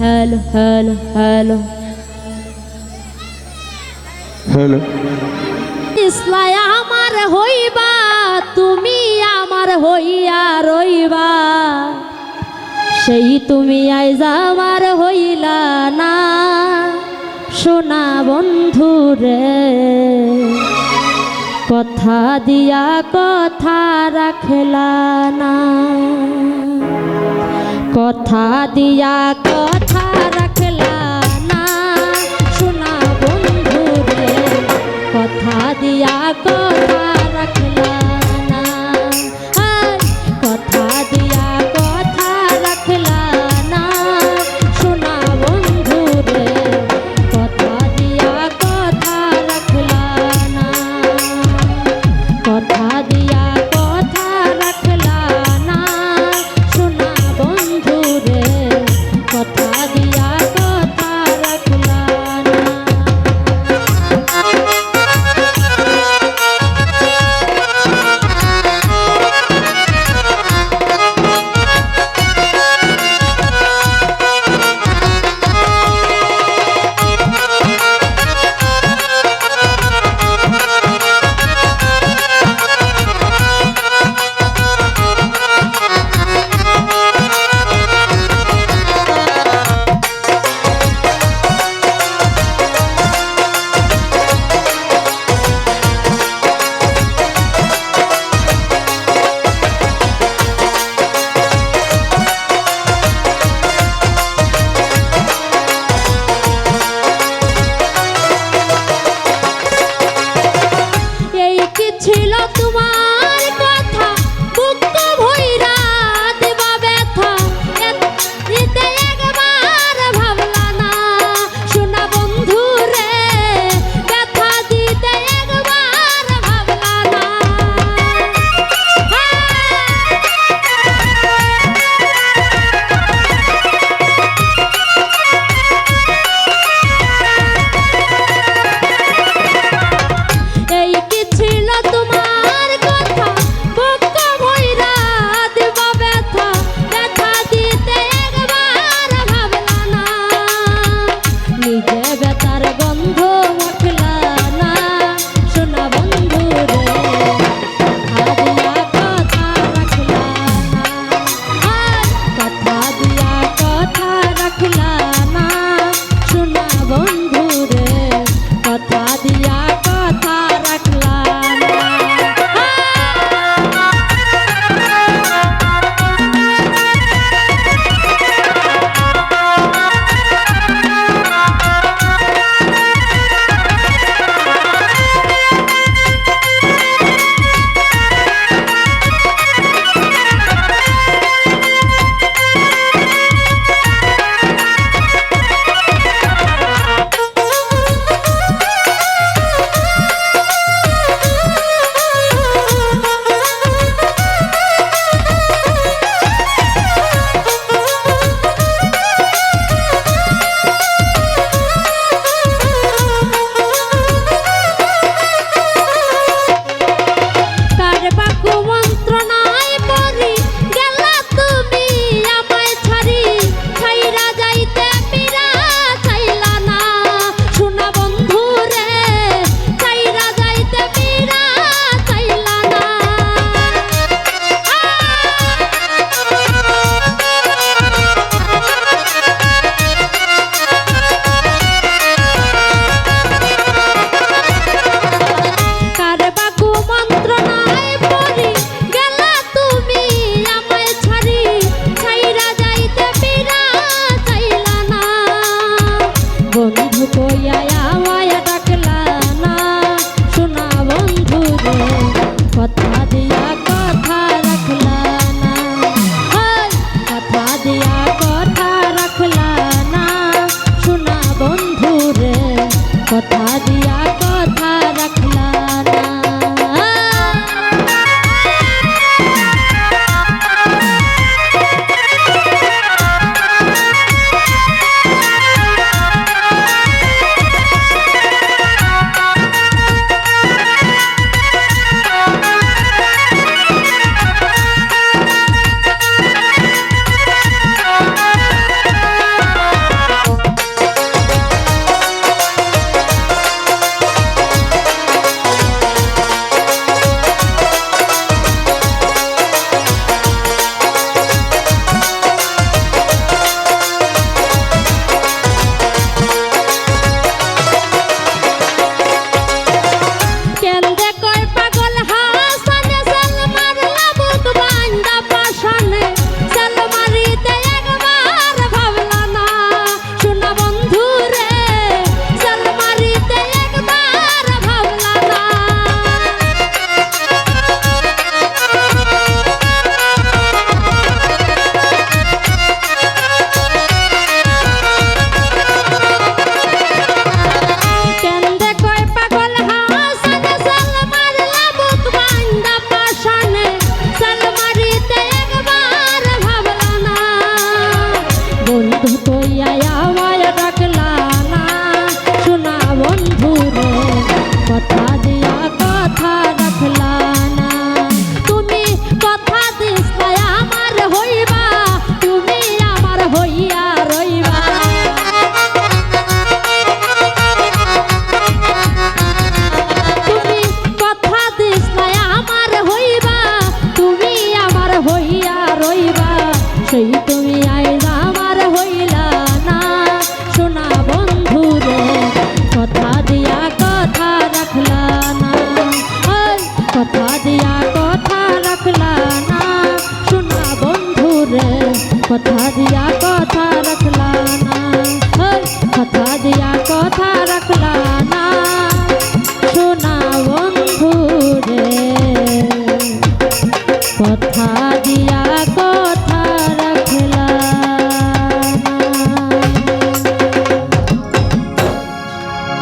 Hello hello hello. Hello. ইসলাই আমার হইবা তুমি আমার হইয়া রইবা। সেই তুমি আইজ আমার হইলা না সোনা বন্ধু কথা দিয়া কথা রাখলা না। কথা দিয়া কথা